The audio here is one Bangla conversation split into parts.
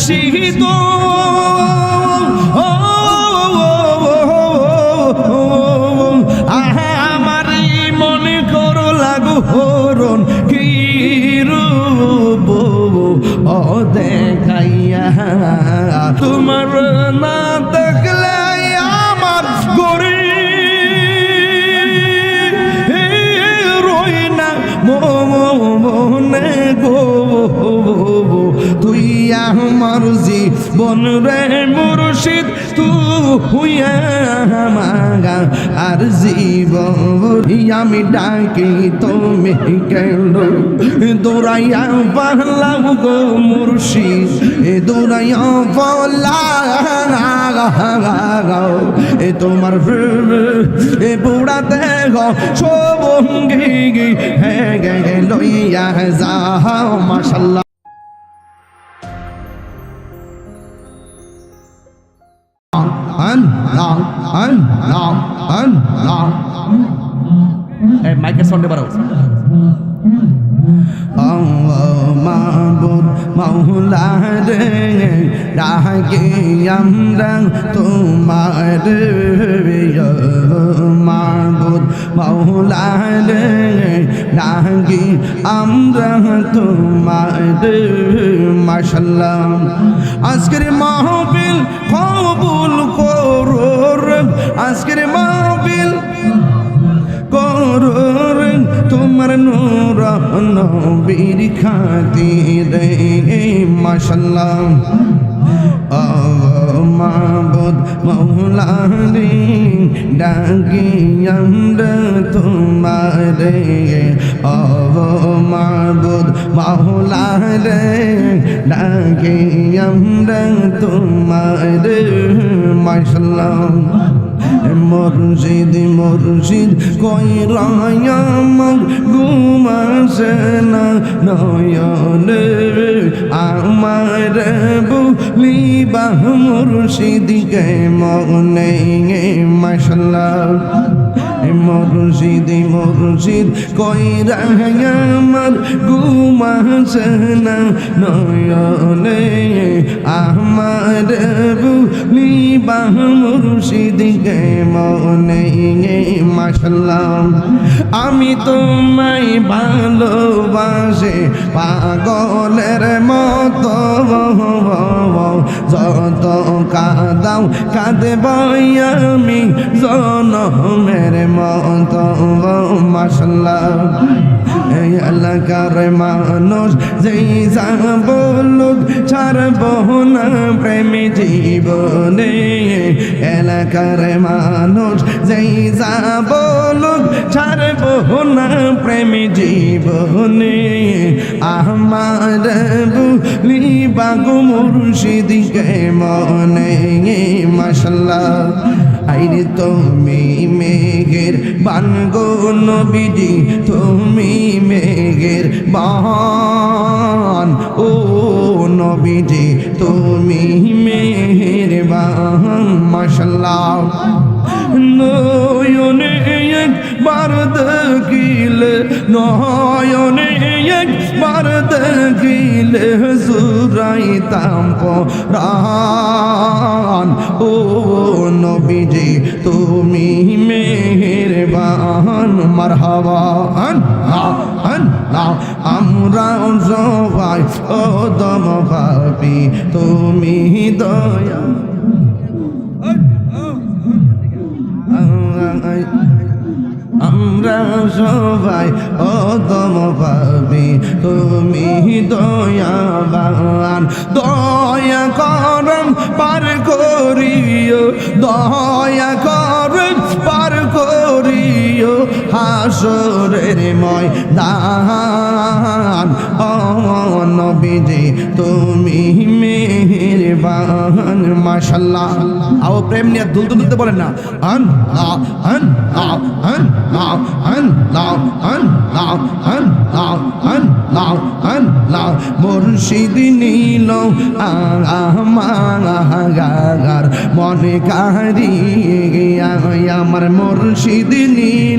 মুর্শিদ আমার মনে করো লাগু হরণ কি রূপ? ও তোমার না দেখলে আমার গরি রই না মনে গো। আমার জীবন রে মুর্শিদ তুই আমাগা আর জীবন আমি ডাকি, তুমি কেন? দৌড়াইয়া পারলাম গো মুর্শিদ, এ দৌড়াইয়া পারলাম এ তোমার এ বুড়াতে গো সবঙ্গি হে গে, লইয়া যাও, মাশাল্লাহ। মাইকের সাউন্ডে বাড়াও মাবুদ মৌলা রে ডাকে আমরা তোমার মাবুদ মৌলা রে ডাকে আমরা তোমার মাশাল্লাহ আজকের মাহবিল কবুল আজকের মাহবিল করুর তোমার নূর নবীর খাতিরে মাশাল্লাহ মাবুদ মৌলানি ডাকি, আমরা তোমারে। ও মাবুদ মৌলারে ডাকি, আমরা তোমারে। মাশাল্লাহ মসজিদ মুর্শিদ কই রায়ামার ঘুমাসে না। নয়নে আমার বলিবা মুর্শিদ কে মনে মাশাল্লাহ মুর্শিদ মুর্শিদ কই রায়াম ঘুমাসে না নয়নে। আমার বলিবা মুর্শিদ কে মনে মাসাল্লাম আমি তোমায় ভালোবাসে, পাগলের মতো। যত কাদাও কাঁদব আমি জনমের মতো মাসাল্লাম এই এলাকার মানুষ যেই যাব লোক ছাড়ব না প্রেমী জীবনে এলাকার মানুষ যেই যাব লোক ছাড়ব না প্রেমী জীবনে আমার বুলি বাগু মুর্শিদিকে মনে মাসাল্লাহ আইরে তুমি মেঘের বানগো নবীজি তুমি মেঘের বান। ও নবীজি, তুমি মেঘের বান মাসাল্লাহ নয়নে একবার দেখিলে, নয়নে একবার দেখিলে জুরাইতাম পরাণ। ও নবীজি, তুমি মেহেরবান মারহাবা আন আন আমরা সবাই ও দম ভাবি, তুমি দয়া আমরা সবাই অদম পাবি তুমি দয়াবান। দয়া করম পার করিও, দয়া করিও হাসরের ময়দান নবীজি তুমি মেহেরবান মাশাল্লাহ আও প্রেম নিয়ে দুলতে দুলতে বলেন না। আন আ আন আ আন আ আন লাও আন লাও আন লাও আন লাও আন লাও মুর্শিদ নীল আমার মনে কাহারি আমার মুর্শিদ নীল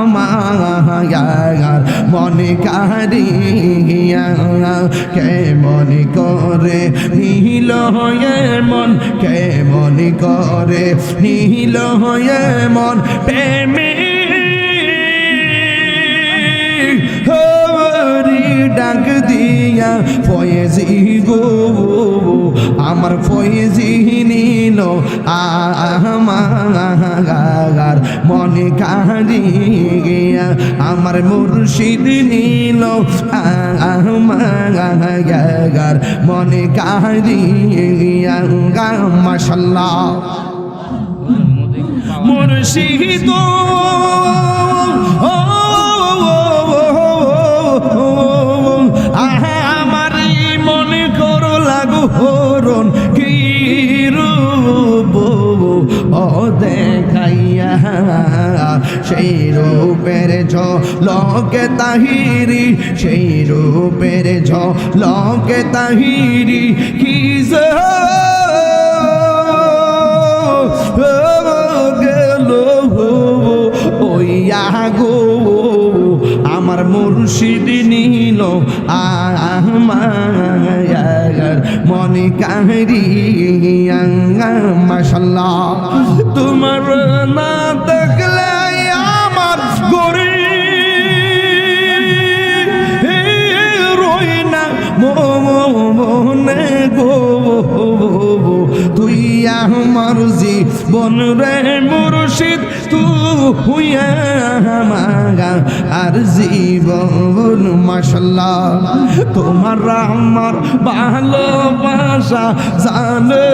আমার মনে কারিয়া কেমন করে নীল হয়ে মন কেমন করে নীল হয়ে মন। প্রেমে ডাক দিয়া, ফয়েজি গো আমার ফয়েজি নিল আমার মনে কাজি গিয়া, আমার মুর্শিদ নিল আমার মনে কাজি গিয়া মাসাল্লাহ মুর্শিদ আমার সেই রূপের ঝ লকে তাহিরি, সেই রূপের ঝ লকে তাহিরি, কি আমার মুর্শিদ নিল আমার মনে কাহরি মাসাল্লাহ তোমার না দেখলে আমার জীবন রে মুর্শিদ, তু হুইয়া মাগা। আর জীবন মাসাল্লাহ তোমার আমার ভালোবাসা জানে।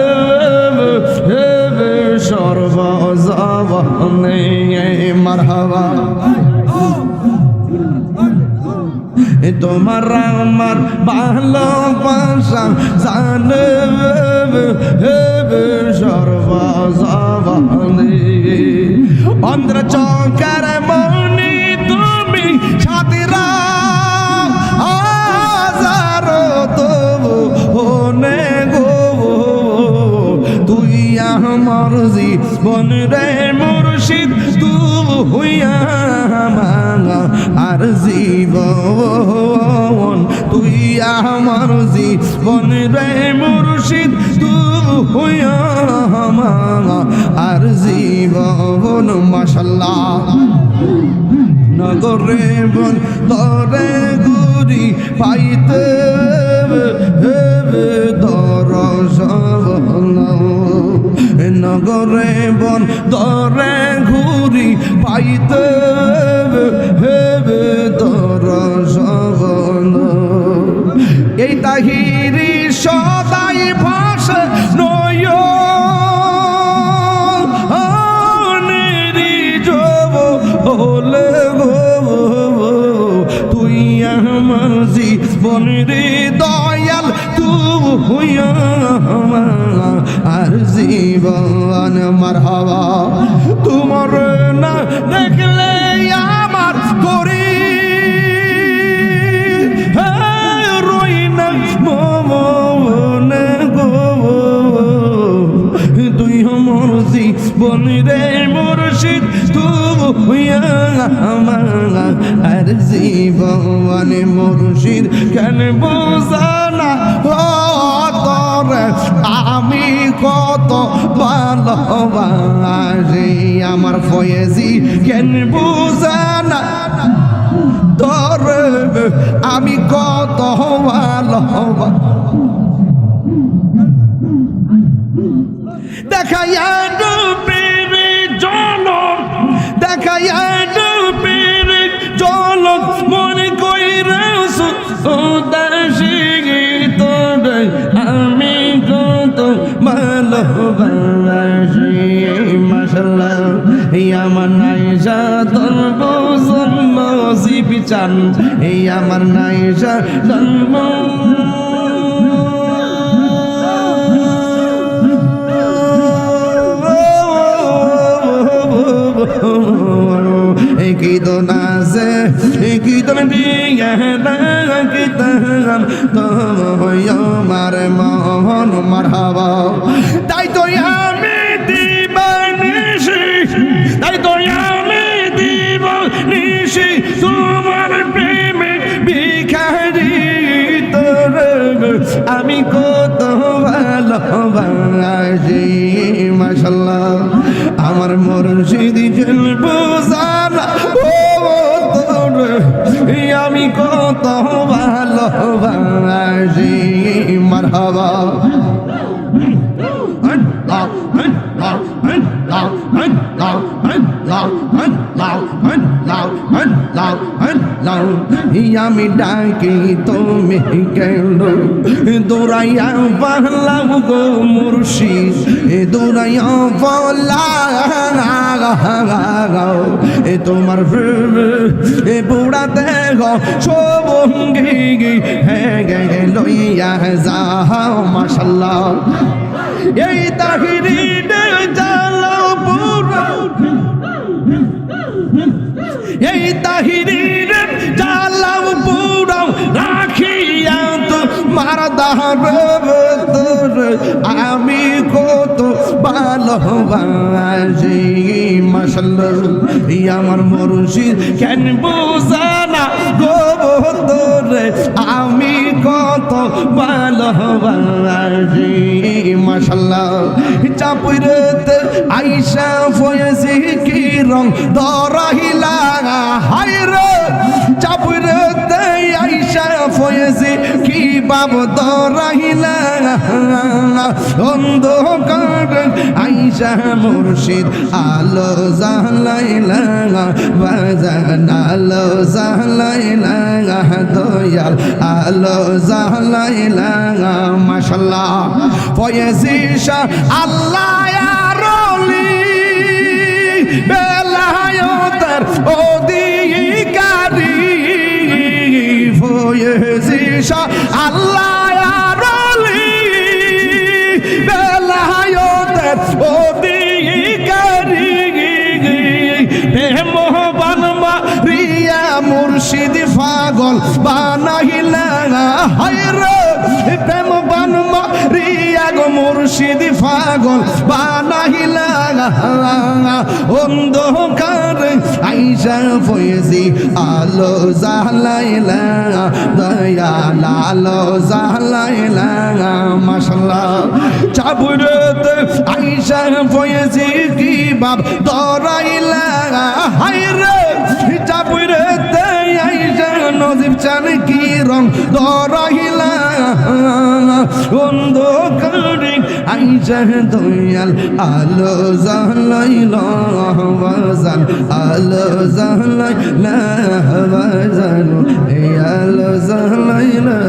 সর্বজবনে মারহাবা। তোমার আমার ভালোবাসা জানে সর্বজবনে অন্ধ্র চকার মনি তুমি সাথীরা আজারো তবু হনে আমার জীবন রে মুর্শিদ তু হইয়া মাঙা আর জীবন তুই আমার জীবন রে মুর্শিদ তু হইয়া মাঙা আর জীবন মাসাল্লাহ নগরে বন, দরে গুরি পাইতে আমার জীবন রে দয়াল তু হইয়া আর জীবন মার হওয়া তোমার না দেখলে আমার করি। রই না তুই আমার জীবন রে মুর্শিদ তু হইয়া আমার আর জীবন মুর্শিদ কেন বোঝানা তোরে আমি কত ভালোবাসি আমার ফয়েজি কেন বোঝানা তোর আমি কত আমার নাইজা তোর জন্ম জিপি চান। এই আমার নাইজা জন্ম কি তো নাচে কি তো তাই আমার মুর্শিদ বুঝানা ও তোর আমি কত ভালোবাসি মারহাবা আমি ডাকি তুমি কেন দৌড়াইয়া পারলাম গো মুর্শিদ দৌড়াইয়া বলা এ তোমার এ বুড়া দেহ সবঙ্গি গে লইয়া যাও মাশাল্লাহ এই তাহিরি এই তাহিরির জালাও পুরাও রাখিয়া তো তোর আমি কত ভালোবাসি এই আমার মুর্শিদ, কেন বুঝানা গো তোর আমি কত ভালোবাসি মাসাল্লাহ চাপুরতে আইসা ফয়েছি কি রং দরাহিলা হাই রে চাপুরতে আইসা ফয়েছি কি বাব দরাহিলা, অন্ধকার, আইসা মুর্শিদ, আলো জালাইলা বাজান আলো জালাইলা দয়াল, আলো জালাইলা মাশাল্লাহ শাহ আল্লাহ মুর্শিদ পাগল বানাইলা অন্ধকার, আইসা ফয়েজি, আলো জালাইলা দয়া লালো জালাইলা মাশাল্লাহ। চাবুরত আইসা ফয়েজি, কি বাপ দরাইলা। হাইরে চাবুরত আইসা নজিব চান কি রং দরাইলা। অন্ধকারে আইসা দয়াল আলো জালাইল বাজান আলো জালাইলা বাজান এই আলো জালাইলা